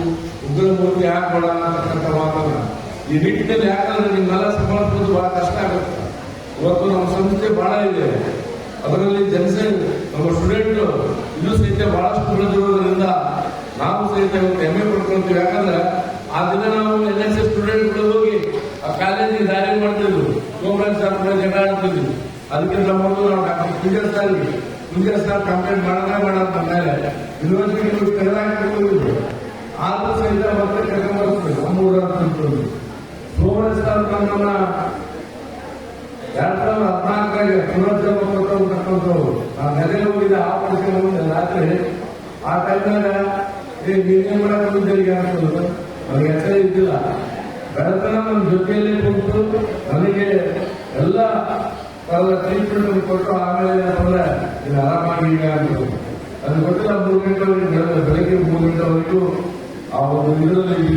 ಉಗ್ರಮೂರ್ತಿ ಹಾಕೋಣ ಅಂತಕ್ಕಂಥ ಮಾತನ್ನ ಈ ನಿಟ್ಟಿನಲ್ಲಿ ಯಾಕಂದ್ರೆ ನಿಮ್ಮೆಲ್ಲ ಸಂಬಳಿಸೋದು ಬಹಳ ಕಷ್ಟ ಆಗುತ್ತೆ. ಇವತ್ತು ನಮ್ಮ ಸಂಸ್ಥೆ ಬಹಳ ಇದೆ. ಅದರಲ್ಲಿ ಜನಸಂಖ್ಯೆ ನಮ್ಮ ಸ್ಟೂಡೆಂಟ್ ಇದು ಸಹಿತ ಬಹಳಷ್ಟು ಬೆಳೆದಿರೋದ್ರಿಂದ ನಾವು ಸಹಿತ ಇವತ್ತು ಹೆಮ್ಮೆ ಪಡ್ಕೊಳ್ತೀವಿ. ಯಾಕಂದ್ರೆ ಆ ದಿನ ನಾವು ಎನ್ ಎಸ್ ಎಸ್ ಸ್ಟೂಡೆಂಟ್ಗಳು ಹೋಗಿ ಆ ಕಾಲೇಜಿಗೆ ದಾರಿ ಮಾಡ್ತಿದ್ವಿ. ಗೋಮರಾಜ್ ಸರ್ ಕೂಡ ಜಗಳ ಆಡ್ತಿದ್ವಿ. ಅದಕ್ಕಿಂತ ಮೊದಲು ನಾವು doctor Pujar sir Pujar sir complaint ಮಾಡೋದೇ ಮಾಡೋದು ನಮ್ಮ ಮೇಲೆ ಯೂನಿವರ್ಸಿಟಿ ತೆಗೆದಾಕಿದ್ರು ಆದ್ರೂ ಸಹಿತ ಮತ್ತೆ ಕರ್ಕೊಂಡ್ಬರ್ತೀವಿ ನಮ್ಮೂರ ಅಂತ ಸೋಮರಾಜ್ ಸರ್ ನಮ್ಮನ್ನ ಎರಡ್ ಸಾವಿರದ ಹದಿನಾಲ್ಕರಾಗ ಪುನರ್ಜನ್ಮ ಕೊಟ್ಟವ್ರು ನಾನು ನೆಲೆ ಹೋಗಿದ್ದೆ ಆ ಪರಿಸ್ಥಿತಿ ಮುಂದೆ ರಾತ್ರಿ ಆ ಟೈಮ್ನಾಗ, ಏ, ನೀನೇನ್ ಮಾಡಕ್ ಬಂದಿದ್ದೀರಿ ಅನ್ಸೋದು ನನಗೆ ಹೆಸರೇ ಇದ್ದಿಲ್ಲ. ಬೆಳತನ ನನ್ನ ಜೊತೆಯಲ್ಲೇ ಕುಂತು ನನಗೆ ಎಲ್ಲ ತರದ ಟ್ರೀಟ್ಮೆಂಟ್ ಕೊಟ್ಟು ಆಮೇಲೆ ಏನಂದ್ರೆ ಇದು ಆರಾಮಾಗಿ ಈಗ ಅಂದ್ರು ಅದು ಗೊತ್ತಿಲ್ಲ ಮೂರು ಗಂಟೆವರೆಗೆ ಬೆಳಗ್ಗೆ ಬೆಳಗ್ಗೆ ಮೂರು ಗಂಟೆವರೆಗೂ ಆ ಒಂದು ಇದರಲ್ಲಿ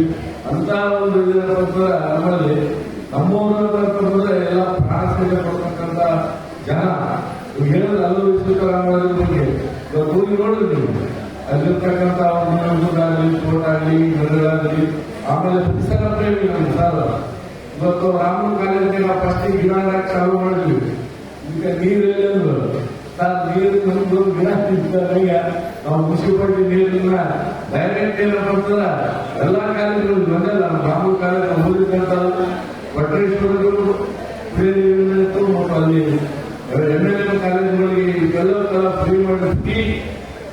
ಅಂತ ಒಂದು ಇದರ ನಮ್ಮಲ್ಲಿ ನಮ್ಮೂರಲ್ಲಿ ಎಲ್ಲ ಪ್ರಾಣ ಕೊಡ್ತಕ್ಕಂಥ ಜನ. ಹೇಳಿದ್ರೆ ಅಲ್ಲೂ ವಿಶ್ವಕರಾಮರಾಜರ ಬಗ್ಗೆ ಹೋಗಿ ನೋಡಿದ್ರಿ ನೀವು ಅಲ್ಲಿರ್ತಕ್ಕಂಥ ಆಗಲಿ, ಕೋಟ್ ಆಗಲಿ ಆಮೇಲೆ ಪುಸ್ತಕ ಪ್ರೇಮಿ ನಮ್ಮ ಸರ್ ಇವತ್ತು ರಾಮನ ಕಾಲೇಜಿಗೆ ನಾವು ಫಸ್ಟ್ ಗಿಡ ಚಾಲು ಮಾಡಿದ್ವಿ. ಈಗ ನೀರು ಎಲ್ಲಂದ್ರು ಸರ್ ನೀರು ನಮ್ದು ಗಿಡ ಇದ್ದಾಗ ನಾವು ಮುನ್ಸಿಪಾಲಿಟಿ ನೀರನ್ನ ಡೈರೆಕ್ಟ್ ಏನಪ್ಪ ಅಂತಂದ್ರೆ ಎಲ್ಲಾ ಕಾಲೇಜುಗಳು ಬಂದಲ್ಲ ನಮ್ಮ ರಾಮನ ಕಾಲೇಜ್ ಓದಿದಂತ ಭಟ್ರೇಶ್ವರರು ಮತ್ತು ಅಲ್ಲಿ ಎಂ ಎಲ್ ಎ ಕಾಲೇಜುಗಳಿಗೆ ಇದೆಲ್ಲ ಫ್ರೀ ಮಾಡಿ ಫ್ರೀ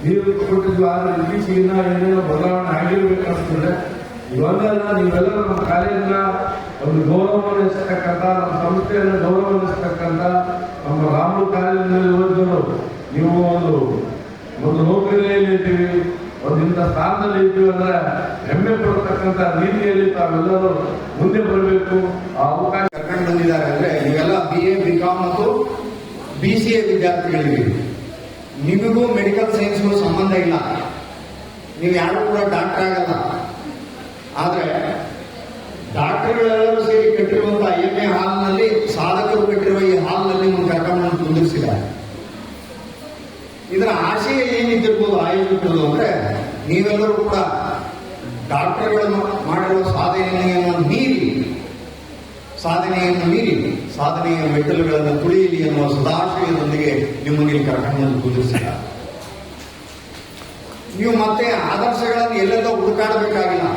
ನೀರು ಕೊಟ್ಟಿದ್ವಿ. ಆದ್ರೆ ಇತ್ತೀಚೆಗೆ ಏನೇನೋ ಬದಲಾವಣೆ ಆಗಿರ್ಬೇಕು ಅನ್ಸ್ತದೆ ಇವಾಗೆಲ್ಲ ನೀವೆಲ್ಲ ನಮ್ಮ ಕಾಲೇಜಿನ ಒಂದು ಗೌರವವನ್ನು ನಮ್ಮ ಸಂಸ್ಥೆಯನ್ನು ಗೌರವನಿಸ್ತಕ್ಕಂಥ ನಮ್ಮ ರಾಮು ಕಾಲೇಜಿನಲ್ಲಿ ಓದಿದ್ರು ನೀವು ಒಂದು ಒಂದು ನೌಕರಿಯಲ್ಲಿ ಇದ್ದೀವಿ, ಒಂದು ಇಂಥ ಸ್ಥಾನದಲ್ಲಿ ಇದ್ದೀವಿ ಅಂದ್ರೆ ಹೆಮ್ಮೆ ಪಡ್ತಕ್ಕಂಥ ರೀತಿಯಲ್ಲಿ ತಾವೆಲ್ಲರೂ ಮುಂದೆ ಬರಬೇಕು. ಆ ಅವಕಾಶ ಕರ್ಕೊಂಡು ಬಂದಿದ್ದಾರೆ ಅಂದ್ರೆ ನೀವೆಲ್ಲ ಬಿ ಎ ಬಿ ಕಾಮ್ ಮತ್ತು ಬಿ ಸಿ ಎ ವಿದ್ಯಾರ್ಥಿಗಳಿದ್ದೀವಿ ನಿಮಗೂ ಮೆಡಿಕಲ್ ಸೈನ್ಸ್ಗೂ ಸಂಬಂಧ ಇಲ್ಲ. ನೀವು ಯಾರು ಕೂಡ ಡಾಕ್ಟರ್ ಆಗಲ್ಲ. ಆದ್ರೆ ಡಾಕ್ಟರ್ಗಳೆಲ್ಲರೂ ಸೇರಿ ಕಟ್ಟಿರುವಂತಹ ಐ ಹಾಲ್ನಲ್ಲಿ ಸಾಧಕರು ಕಟ್ಟಿರುವ ಈ ಹಾಲ್ನಲ್ಲಿ ನಿಮ್ಮ ಕಾರ್ಯಕ್ರಮವನ್ನು ಕುಂದಿರಿಸಿದ್ದಾರೆ ಇದರ ಆಶಯ ಏನಿದ್ದಿರ್ಬೋದು ಆಯೋಜಕರು ಅಂದ್ರೆ ನೀವೆಲ್ಲರೂ ಕೂಡ ಡಾಕ್ಟರ್ಗಳು ಮಾಡಿರುವ ಸಾಧನೆಯನ್ನು ಮೀರಿ ಸಾಧನೆಯನ್ನು ಮೀರಿ ಸಾಧನೆಯ ಮೆಟ್ಟಲುಗಳನ್ನು ತುಳಿಯಲಿ ಎನ್ನುವ ಸದಾಶಯದೊಂದಿಗೆ ಇಲ್ಲಿ ಕರ್ಕೊಂಡು ಕುದಿಸಿದ ನೀವು ಮತ್ತೆ ಆದರ್ಶಗಳನ್ನು ಎಲ್ಲೆಲ್ಲೋ ಹುಡುಕಾಡಬೇಕಾಗಿಲ್ಲ.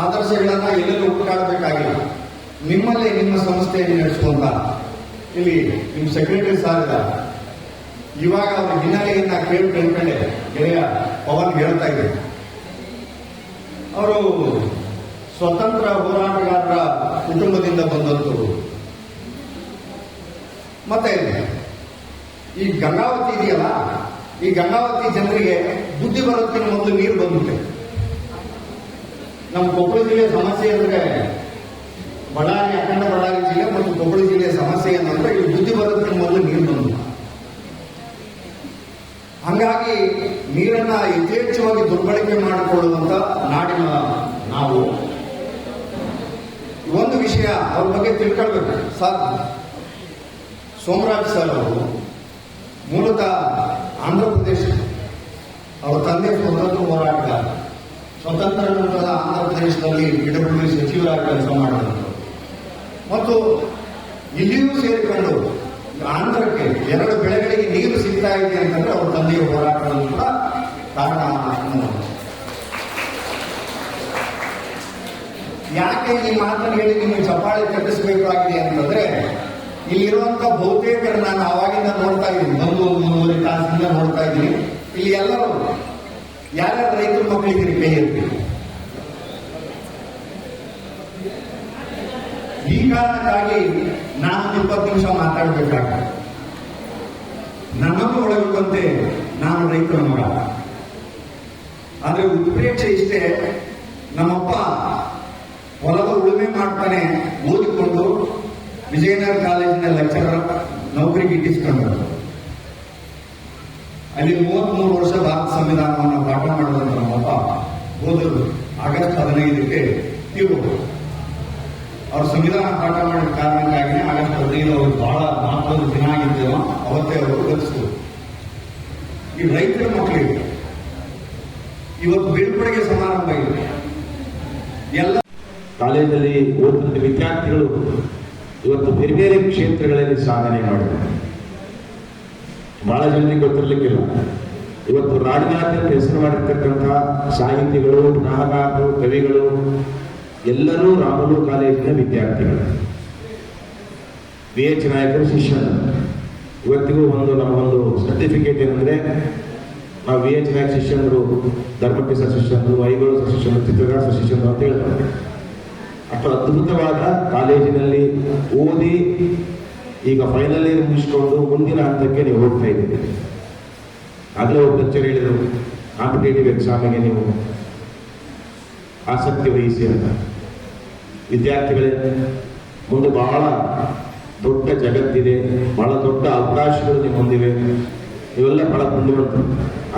ಆದರ್ಶಗಳನ್ನ ಎಲ್ಲೆಲ್ಲೂ ಹುಡುಕಾಡಬೇಕಾಗಿಲ್ಲ ನಿಮ್ಮಲ್ಲೇ ನಿಮ್ಮ ಸಂಸ್ಥೆಯನ್ನು ನಡೆಸುವಂತ ಇಲ್ಲಿ ನಿಮ್ಮ ಸೆಕ್ರೆಟರಿ ಸಾರ್ ಇದ್ದಾರೆ. ಇವಾಗ ಅವ್ರ ಹಿನ್ನೆಲೆಯನ್ನ ಕೇಳಿ ಕೇಳ್ಕೊಂಡೆ. ಗೆಳೆಯ, ಪವನ್ ಹೇಳ್ತಾ ಇದೆ ಅವರು ಸ್ವತಂತ್ರ ಹೋರಾಟಗಾರರ ಕುಟುಂಬದಿಂದ ಬಂದಂತು ಮತ್ತೆ, ಈ ಗಂಗಾವತಿ ಇದೆಯಲ್ಲ? ಈ ಗಂಗಾವತಿ ಜನರಿಗೆ ಬುದ್ಧಿ ಬರೋದಕ್ಕಿಂತ ಮೊದಲು ನೀರು ಬಂದಿದೆ ನಮ್ಮ ಕೊಪ್ಪಳ ಜಿಲ್ಲೆಯ ಸಮಸ್ಯೆ ಅಂದ್ರೆ ಬಳ್ಳಾರಿ, ಅಖಂಡ ಬಳ್ಳಾರಿ ಜಿಲ್ಲೆ ಮತ್ತು ಕೊಪ್ಪಳ ಜಿಲ್ಲೆಯ ಸಮಸ್ಯೆ ಏನಂದ್ರೆ ಈ ಬುದ್ಧಿ ಬರೋದಕ್ಕೆ ಮೊದಲು ನೀರು ಬಂದಿಲ್ಲ ಹಂಗಾಗಿ ನೀರನ್ನ ಯಥೇಚ್ಛವಾಗಿ ದುರ್ಬಳಕೆ ಮಾಡಿಕೊಳ್ಳುವಂತ ನಾಡಿನ ನಾವು. ಒಂದು ವಿಷಯ ಅವ್ರ ಬಗ್ಗೆ ತಿಳ್ಕೊಳ್ಬೇಕು. ಸರ್, ಸೋಮರಾಜ್ ಸರ್ ಅವರು ಮೂಲತಃ ಆಂಧ್ರ ಪ್ರದೇಶ, ಅವರ ತಂದೆ ಸ್ವತಂತ್ರ ಹೋರಾಟಗಾರ ಸ್ವತಂತ್ರ ನಂತರದ ಆಂಧ್ರ ಪ್ರದೇಶದಲ್ಲಿ ಸಚಿವರಾಗಿ ಕೆಲಸ ಮಾಡಿದರು. ಮತ್ತು ಇಲ್ಲಿಯೂ ಸೇರಿಕೊಂಡು ಆಂಧ್ರಕ್ಕೆ ಎರಡು ಬೆಳೆಗಳಿಗೆ ನೀರು ಸಿಗ್ತಾ ಇದೆ ಅಂತಂದ್ರೆ ಅವ್ರ ತಂದೆಯ ಹೋರಾಟದಲ್ಲಿ ಕೂಡ ಕಾರಣ. ಯಾಕೆ ಈ ಮಾತನ್ನು ಹೇಳಿ ನಿಮಗೆ ಚಪ್ಪಾಳೆ ಕಟ್ಟಿಸಬೇಕಾಗಿದೆ ಅಂತಂದ್ರೆ, ಇಲ್ಲಿರುವಂತ ಬಹುತೇಕರು ನಾನು ಆವಾಗಿಂದ ನೋಡ್ತಾ ಇದ್ದೀನಿ. ಒಂದು ಮೂರುವರೆ ತಾಸಿಂದ ನೋಡ್ತಾ ಇದ್ದೀನಿ. ಇಲ್ಲಿ ಎಲ್ಲರೂ ಯಾರ್ಯಾರು ರೈತರ ಮಕ್ಕಳಿದ್ದೀರಿ ಕೈ ಈ ಕಾರಣಕ್ಕಾಗಿ ನಾನು ಇಪ್ಪತ್ತು ನಿಮಿಷ ಮಾತಾಡಬೇಕಾಗ ನನ್ನನ್ನು ಒಳಗೊಂಡಂತೆ ನಾನು ರೈತರ ಮಗ. ಆದ್ರೆ ಉತ್ಪ್ರೇಕ್ಷೆ ಇಷ್ಟೇ, ನಮ್ಮಪ್ಪ ಹೊಲದ ಉಳುಮೆ ಮಾಡ್ತಾನೆ ಓದಿಕೊಂಡು ವಿಜಯನಗರ ಕಾಲೇಜಿನ ಲೆಕ್ಚರರ್ ನೌಕರಿಗೆ ಇಟ್ಟಿಸ್ಕೊಂಡ್ರು ಅಲ್ಲಿ ಮೂವತ್ಮೂರು ವರ್ಷ ಭಾರತ ಸಂವಿಧಾನವನ್ನು ಪಾಠ ಮಾಡಿದಂತ ನಮ್ಮಪ್ಪ ಹೋದರು. ಆಗಸ್ಟ್ ಹದಿನೈದಕ್ಕೆ ತೀರ್ಬಹುದು ಅವ್ರ ಸಂವಿಧಾನ ಪಾಠ ಮಾಡಿದ ಕಾರಣಕ್ಕಾಗಿ ಆಗಸ್ಟ್ ಹದಿನೈದು ಅವರು ಬಹಳ ಮಹತ್ವದ ದಿನ ಆಗಿದ್ದೇನೋ ಅವತ್ತೇ ಅವರು ಕಲಿಸ್ತು ಈ ರೈತರ ಮಕ್ಕಳಿಗೆ ಇವತ್ತು ಬೀಳ್ಕೊಡುಗೆ ಸಮಾರಂಭ ಎಲ್ಲ ಕಾಲೇಜಲ್ಲಿ ಓದಿದ ವಿದ್ಯಾರ್ಥಿಗಳು ಇವತ್ತು ಬೇರೆ ಬೇರೆ ಕ್ಷೇತ್ರಗಳಲ್ಲಿ ಸಾಧನೆ ಮಾಡಿದ್ದಾರೆ ಬಹಳ ಜನರಿಗೆ ಗೊತ್ತಿರಲಿಕ್ಕಿಲ್ಲ. ಇವತ್ತು ರಾಜ್ಯಾದ್ಯಂತ ಹೆಸರು ಮಾಡಿರ್ತಕ್ಕಂತಹ ಸಾಹಿತಿಗಳು, ನಾಗರು, ಕವಿಗಳು, ಎಲ್ಲರೂ ರಾಮಲು ಕಾಲೇಜಿನ ವಿದ್ಯಾರ್ಥಿಗಳು. ವಿ ಎಚ್ ನಾಯಕರು ಶಿಷ್ಯರು. ಇವತ್ತಿಗೂ ಒಂದು ನಮ್ಮ ಒಂದು ಸರ್ಟಿಫಿಕೇಟ್ ಏನಂದ್ರೆ, ನಾವು ವಿ ಎಚ್ ನಾಯಕ್ ಶಿಷ್ಯಂದರು ಧರ್ಮಕ್ಕೆ ಶಿಷ್ಯಂದರು ಐಗಳು ಚಿತ್ರಗಳ ಶಿಷ್ಯಂದರು ಚಿತ್ರಗಾರ ಶಿಷ್ಯಂದರು ಅಂತ ಹೇಳ್ತಾರೆ ಅಷ್ಟು ಅದ್ಭುತವಾದ ಕಾಲೇಜಿನಲ್ಲಿ ಓದಿ ಈಗ ಫೈನಲ್ ಇಯರ್ ಮುಗಿಸ್ಕೊಂಡು ಮುಂದಿನ ಹಂತಕ್ಕೆ ನೀವು ಹೋಗ್ತಾ ಇದ್ದೀರಿ. ಆಗಲೇ ಒಬ್ಬ ಲೆಕ್ಚರ್ ಹೇಳಿದರು. ಕಾಂಪಿಟೇಟಿವ್ ಎಕ್ಸಾಮಿಗೆ ನೀವು ಆಸಕ್ತಿ ವಹಿಸಿ ಅಂತ. ವಿದ್ಯಾರ್ಥಿಗಳೇ ಮುಂದೆ ಬಹಳ ದೊಡ್ಡ ಜಗತ್ತಿದೆ. ಬಹಳ ದೊಡ್ಡ ಅವಕಾಶಗಳು ನಿಮ್ಮ ಹೊಂದಿವೆ. ಇವೆಲ್ಲ ಬಹಳ ಪುಣ್ಯವಂತರು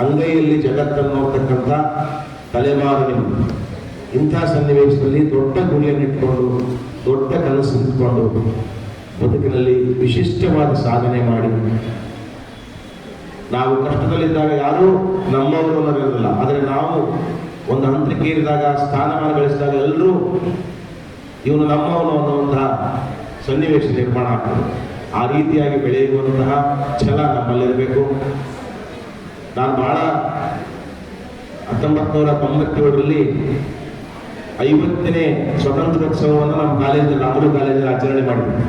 ಅಂಗೈಯಲ್ಲಿ ಜಗತ್ತನ್ನು ನೋಡ್ತಕ್ಕಂಥ ತಲೆಮಾರು ನಿಮ್ಮ ಇಂಥ ಸನ್ನಿವೇಶದಲ್ಲಿ ದೊಡ್ಡ ಗುರಿಯನ್ನು ಇಟ್ಕೊಂಡು ದೊಡ್ಡ ಕನಸು ಇಟ್ಕೊಂಡು ಬದುಕಿನಲ್ಲಿ ವಿಶಿಷ್ಟವಾದ ಸಾಧನೆ ಮಾಡಿ. ನಾವು ಕಷ್ಟದಲ್ಲಿದ್ದಾಗ ಯಾರೂ ನಮ್ಮವರು ಅನ್ನೋದಿರಲಿಲ್ಲ ಆದರೆ ನಾವು ಒಂದು ಹಂತಕ್ಕೆ ಏರಿದಾಗ, ಸ್ಥಾನಮಾನ ಗಳಿಸಿದಾಗ ಎಲ್ಲರೂ ಇವನು ನಮ್ಮವನು ಅನ್ನುವಂತಹ ಸನ್ನಿವೇಶ ನಿರ್ಮಾಣ ಆಗ್ತದೆ. ಆ ರೀತಿಯಾಗಿ ಬೆಳೆಯುವಂತಹ ಛಲ ನಮ್ಮಲ್ಲಿರಬೇಕು. ನಾನು ಬಹಳ ಹತ್ತೊಂಬತ್ತು ನೂರ ತೊಂಬತ್ತೇಳರಲ್ಲಿ ಐವತ್ತನೇ ಸ್ವತಂತ್ರೋತ್ಸವವನ್ನು ನಮ್ಮ ಕಾಲೇಜಲ್ಲಿ ರಾಮರು ಕಾಲೇಜಲ್ಲಿ ಆಚರಣೆ ಮಾಡಿದ್ವಿ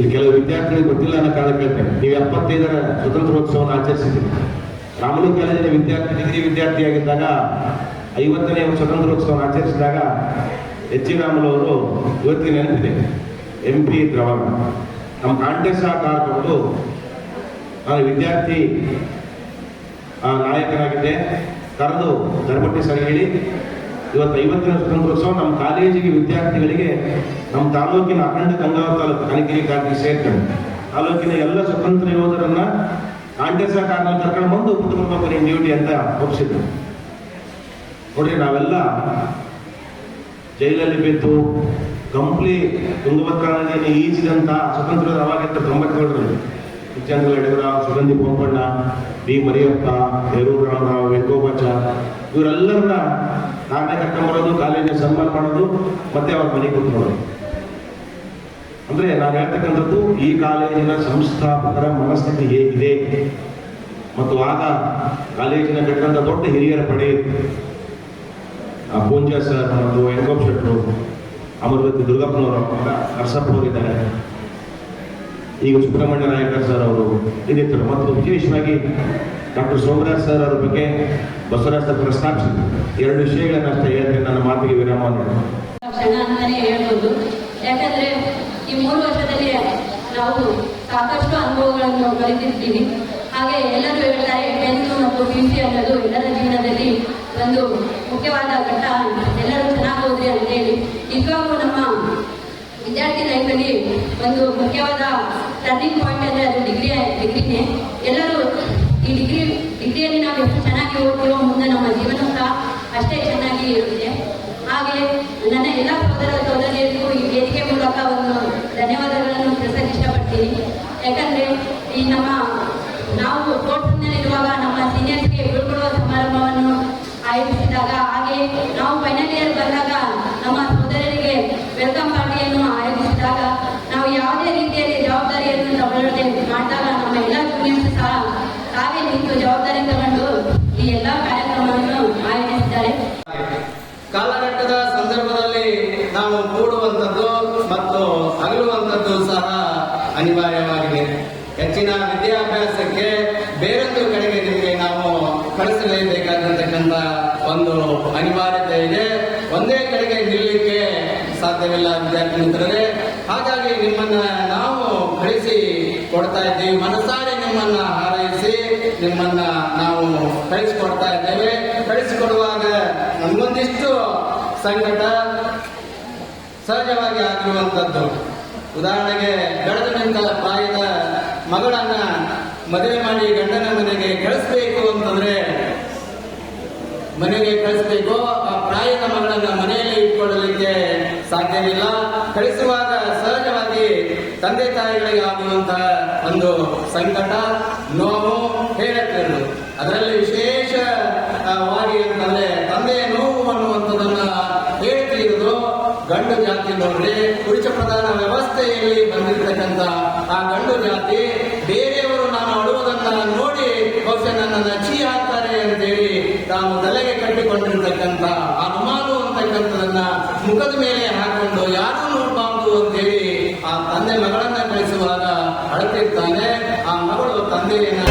ಇಲ್ಲಿ ಕೆಲವು ವಿದ್ಯಾರ್ಥಿಗಳಿಗೆ ಗೊತ್ತಿಲ್ಲ ಅನ್ನೋ ಕಾರಣ ಕೇಳ್ತೇನೆ. ನೀವು ಎಪ್ಪತ್ತೈದರ ಸ್ವತಂತ್ರೋತ್ಸವವನ್ನು ಆಚರಿಸಿದ್ದೀರಿ. ರಾಮಲು ಕಾಲೇಜಿನ ವಿದ್ಯಾರ್ಥಿ, ಡಿಗ್ರಿ ವಿದ್ಯಾರ್ಥಿಯಾಗಿದ್ದಾಗ ಐವತ್ತನೇ ಸ್ವತಂತ್ರೋತ್ಸವವನ್ನು ಆಚರಿಸಿದಾಗ ಎಚ್ ಜಿ ರಾಮುಲು ಅವರು ಇವತ್ತಿಗೆ ನೆನಪಿದೆ. ಎಂ. ಪಿ. ಇದ್ರವಾಗ ನಮ್ಮ ಕಾಂಟೆಸ್ ಆ ಆಡ್ಕೊಂಡು ನಾನು ವಿದ್ಯಾರ್ಥಿ ನಾಯಕನಾಗಿದ್ದೆ. ಕರೆದು ಧರ್ಮಟ್ಟಿ ಸರ್ ಹೇಳಿ ಇವತ್ತು ಐವತ್ತನೇ ಸ್ವತಂತ್ರೋತ್ಸವ ನಮ್ಮ ಕಾಲೇಜಿಗೆ ವಿದ್ಯಾರ್ಥಿಗಳಿಗೆ ನಮ್ಮ ತಾಲೂಕಿನ ಅಖಂಡ ಗಂಗಾವರ ತಾಲೂಕು ಕನಗಿರಿ ಕಾರ್ಗಿ ಸೇರ್ಕೊಂಡು ತಾಲೂಕಿನ ಎಲ್ಲ ಸ್ವತಂತ್ರ ಯೋಧರನ್ನ ಕಾಂಟೆಸ ಕಾರ್ನಲ್ಲಿ ಕರ್ಕೊಂಡು ಬಂದು ಕುಟುಂಬ ಡ್ಯೂಟಿ ಅಂತ ಒಪ್ಪಿಸಿದ್ರು ನೋಡ್ರಿ, ನಾವೆಲ್ಲ ಜೈಲಲ್ಲಿ ಬಿದ್ದು ಕಂಪ್ಲಿ ತುಂಗಭದ್ರಾ ನದಿಯನ್ನು ಈಜಿದಂತ ಸ್ವತಂತ್ರ ಅವಾಗಿದ್ದ ತೊಂಬತ್ತೇಳರಲ್ಲಿ. ಚಂದ್ರ ಯಡಗರ ಸುಗಂಧಿ ಪೊಂಪಣ್ಣ ಬಿ ಮರಿಯಪ್ಪ ದೇರೂರು ರಾಮರಾವ್ ವೆಂಕೋಬಾಚ ಇವರೆಲ್ಲರನ್ನ ನಾಟಕ ಕರ್ಕೊಂಬರೋದು ಕಾಲೇಜಿನ ಸನ್ಮಾನ ಮಾಡೋದು, ಮತ್ತೆ ಅವ್ರ ಮನೆಗೆ ಕೂತ್ಕೊಳ್ಳೋದು ಅಂದ್ರೆ ನಾನು ಹೇಳ್ತಕ್ಕಂಥದ್ದು, ಈ ಕಾಲೇಜಿನ ಸಂಸ್ಥಾಪಕರ ಮನಸ್ಥಿತಿ ಹೇಗಿದೆ, ಮತ್ತು ಆಗ ಕಾಲೇಜಿನ ಕಟ್ಟಂತ ದೊಡ್ಡ ಹಿರಿಯರ ಪಡೆ ಪೂಂಜಾ ಸರ್, ಮತ್ತು ಎಂಗೋಪ್ ಶೆಟ್ಟರು ಅಮರವತಿ ದುರ್ಗಪ್ಪನವರು ನರಸಪ್ಪನವರು ಇದ್ದಾರೆ. ಈಗ ಸುಬ್ರಹ್ಮಣ್ಯ ನಾಯಕ ಸರ್ ಅವರು ಇನ್ನಿತರು ಮತ್ತು ವಿಶೇಷವಾಗಿ ಡಾಕ್ಟರ್ ಸೋಮರಾಜ್ ಸರ್ ಅವರ ಬಗ್ಗೆ ಬಸವರಾಜ್ ಸರ್ ಪ್ರಸ್ತಾಪಿಸಿದ್ರು. ಎರಡು ವಿಷಯಗಳನ್ನ ಅಷ್ಟೇ ಹೇಳ್ತೀನಿ, ನನ್ನ ಮಾತಿಗೆ ವಿರಾಮ ನೋಡೋಣ. ಅಂತಾನೆ ಹೇಳ್ಬೋದು. ಯಾಕಂದ್ರೆ ಈ ಮೂರು ವರ್ಷದಲ್ಲಿ ನಾವು ಸಾಕಷ್ಟು ಅನುಭವಗಳನ್ನು ಕಲಿತಿರ್ತೀವಿ. ಹಾಗೆ ಎಲ್ಲರೂ ಹೇಳ್ತಾರೆ ಟೆಂತ್ ಮತ್ತು ಪಿ ಸಿ ಅನ್ನೋದು ಎಲ್ಲರ ಜೀವನದಲ್ಲಿ ಒಂದು ಮುಖ್ಯವಾದ ಘಟ್ಟ. ಎಲ್ಲರೂ ಚೆನ್ನಾಗಿ ಹೋದ್ರಿ ಅಂತೇಳಿ. ನಿಜವಾಗ್ಲೂ ನಮ್ಮ ವಿದ್ಯಾರ್ಥಿ ಲೈಫಲ್ಲಿ ಒಂದು ಮುಖ್ಯವಾದ ಟರ್ನಿಂಗ್ ಪಾಯಿಂಟ್ ಅಂದರೆ ಅದು ಡಿಗ್ರಿ ಡಿಗ್ರಿನೇ ಎಲ್ಲರೂ ಈ ಡಿಗ್ರಿ ಡಿಗ್ರಿಯಲ್ಲಿ ನಾವು ಎಷ್ಟು ಚೆನ್ನಾಗಿ ಓದ್ತೀವೋ ಮುಂದೆ ನಮ್ಮ ಜೀವನ ಸಹ ಅಷ್ಟೇ ಚೆನ್ನಾಗಿ ಇರುತ್ತೆ. ಹಾಗೆ ನನ್ನ ಎಲ್ಲ ಸಹೋದರ ಸಹೋದರಿಯರಿಗೂ ಈ ವೇದಿಕೆ ಮೂಲಕ ಒಂದು ಧನ್ಯವಾದಗಳನ್ನು ತಿಳಿಸಕ್ಕೆ ಇಷ್ಟಪಡ್ತೀನಿ. ಯಾಕಂದ್ರೆ ಈ ನಮ್ಮ ನಾವು ಸ್ಪೋರ್ಟ್ಸ್ನಲ್ಲಿರುವಾಗ ನಮ್ಮ ಸೀನಿಯರ್ಸ್ಗೆ ಬೀಳ್ಕೊಡುವ ಸಮಾರಂಭವನ್ನು ಆಯೋಜಿಸಿದಾಗ ಹಾಗೆ ನಾವು ಫೈನಲ್ ಇಯರ್ ಬಂದಾಗ ಕೂಡುವಂಥದ್ದು ಮತ್ತು ಅಗಲುವಂಥದ್ದು ಸಹ ಅನಿವಾರ್ಯವಾಗಿದೆ. ಹೆಚ್ಚಿನ ವಿದ್ಯಾಭ್ಯಾಸಕ್ಕೆ ಬೇರೊಂದು ಕಡೆಗೆ ನಿಮಗೆ ನಾವು ಕಳಿಸಲೇಬೇಕಾದಂತಕ್ಕಂಥ ಒಂದು ಅನಿವಾರ್ಯತೆ ಇದೆ. ಒಂದೇ ಕಡೆಗೆ ನಿಲ್ಲಲಿಕ್ಕೆ ಸಾಧ್ಯವಿಲ್ಲ, ವಿದ್ಯಾರ್ಥಿ ಮಿತ್ರರೇ. ಹಾಗಾಗಿ ನಿಮ್ಮನ್ನ ನಾವು ಕಳಿಸಿ ಕೊಡ್ತಾ ಇದ್ದೀವಿ. ಮನಸಾರೆ ನಿಮ್ಮನ್ನ ಹಾರೈಸಿ ನಿಮ್ಮನ್ನ ನಾವು ಕಳಿಸಿಕೊಡ್ತಾ ಇದ್ದೇವೆ. ಕಳಿಸಿಕೊಡುವಾಗ ನಮಗೊಂದಿಷ್ಟು ಸಂಕಟ ಸಹಜವಾಗಿ ಆಗಿರುವಂಥದ್ದು ಉದಾಹರಣೆಗೆ ಬೆಳೆದ ನಿಂತ ಪ್ರಾಯದ ಮಗಳನ್ನ ಮದುವೆ ಮಾಡಿ ಗಂಡನ ಮನೆಗೆ ಕಳಿಸ್ಬೇಕು ಅಂತಂದ್ರೆ, ಮನೆಗೆ ಕಳಿಸ್ಬೇಕು, ಆ ಪ್ರಾಯದ ಮಗಳನ್ನ ಮನೆಯಲ್ಲಿ ಇಟ್ಕೊಳ್ಳಲಿಕ್ಕೆ ಸಾಧ್ಯವಿಲ್ಲ. ಕಳಿಸುವಾಗ ಸಹಜವಾಗಿ ತಂದೆ ತಾಯಿಗಳಿಗೆ ಆಗುವಂತಹ ಒಂದು ಸಂಕಟ, ನೋವು ಹೇಳುತ್ತಿರುವುದು ಅದರಲ್ಲಿ ವಿಶೇಷವಾಗಿ ಅಂತಂದ್ರೆ, ತಂದೆಯ ನೋವು ಅನ್ನುವಂಥದ್ದನ್ನ ಗಂಡು ಜಾತಿ ನೋಡ್ರಿ ಪುರುಷ ಪ್ರಧಾನ ವ್ಯವಸ್ಥೆಯಲ್ಲಿ ಬಂದಿರತಕ್ಕಂತ ಆ ಗಂಡು ಜಾತಿ, ಬೇರೆಯವರು ನಾನು ಅಳುವುದನ್ನ ನೋಡಿ ಬಹುಶಃ ನನ್ನ ಚೀ ಹಾಕ್ತಾರೆ ಅಂತೇಳಿ ತಾನು ತಲೆಗೆ ಕಟ್ಟಿಕೊಂಡಿರ್ತಕ್ಕಂಥ ಅನುಮಾನು ಅಂತಕ್ಕಂಥದನ್ನ ಮುಖದ ಮೇಲೆ ಹಾಕೊಂಡು ಯಾರು ನೋಡಬಾರ್ದು ಅಂತೇಳಿ ಆ ತಂದೆ ಮಗಳನ್ನ ಕಳಿಸುವಾಗ ಅಳತಿರ್ತಾನೆ. ಆ ಮಗಳು ತಂದೆಯನ್ನ